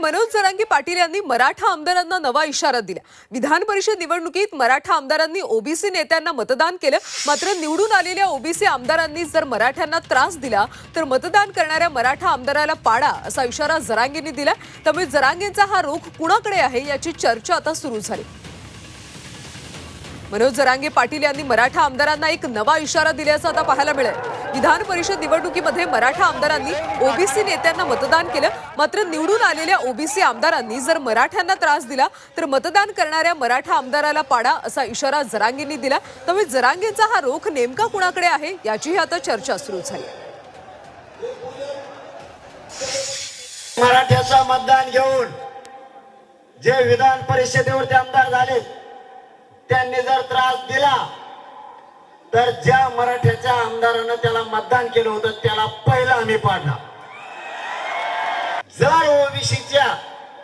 मनोज जरांगी पाटील यांनी मराठा आमदारांना नवा इशारा दिला. विधान परिषद निवडणुकीत मराठा आमदारांनी ओबीसी नेत्यांना मतदान केलं. मात्र निवडून आलेल्या ओबीसी आमदारांनी जर मराठ्यांना त्रास दिला तर मतदान करणाऱ्या मराठा आमदाराला पाडा असा इशारा जरांगेंनी दिला. त्यामुळे जरांगेंचा हा रोख कुणाकडे आहे याची चर्चा आता सुरू झाली. मनोज जरांगे पाटील यांनी मराठा आमदारांना एक नवा इशारा दिल्याचं आता पाहायला मिळेल. विधान परिषद निवडणुकीमध्ये मराठा आमदारांनी ओबीसी नेत्यांना मतदान केलं. मात्र निवडून आलेल्या ओबीसी आमदारांनी जर मराठ्यांना त्रास दिला तर मतदान करणाऱ्या मराठा आमदाराला पाडा असा इशारा जरांगेंनी दिला. त्यामुळे जरांगेंचा हा रोख नेमका कुणाकडे आहे याचीही आता चर्चा सुरू झाली. मराठ्याचा मतदान घेऊन जे विधान परिषदेवरती आमदार झाले त्यांनी जर त्रास दिला तर ज्या मराठ्याच्या आमदारानं त्याला मतदान केलं होतं त्याला पहिला आम्ही पाडला. जर ओबीसीच्या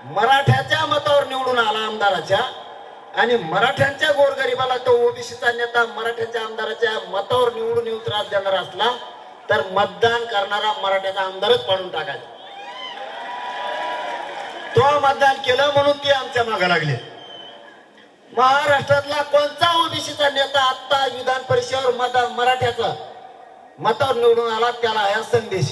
मराठ्याच्या मतावर निवडून आला आमदाराच्या आणि मराठ्यांच्या गोरगरिबाला तो ओबीसीचा नेता मराठ्याच्या आमदाराच्या मतावर निवडून येऊ त्रास देणार असला तर मतदान करणारा मराठ्याचा आमदारच पाडून टाकायचा. तो मतदान केलं म्हणून ते आमच्या मागे लागले. महाराष्ट्रातला कोणता ओबीसीचा नेता आता विधान परिषदेवर मत मराठ्याचा मतावर निवडून आला त्याला हा संदेश.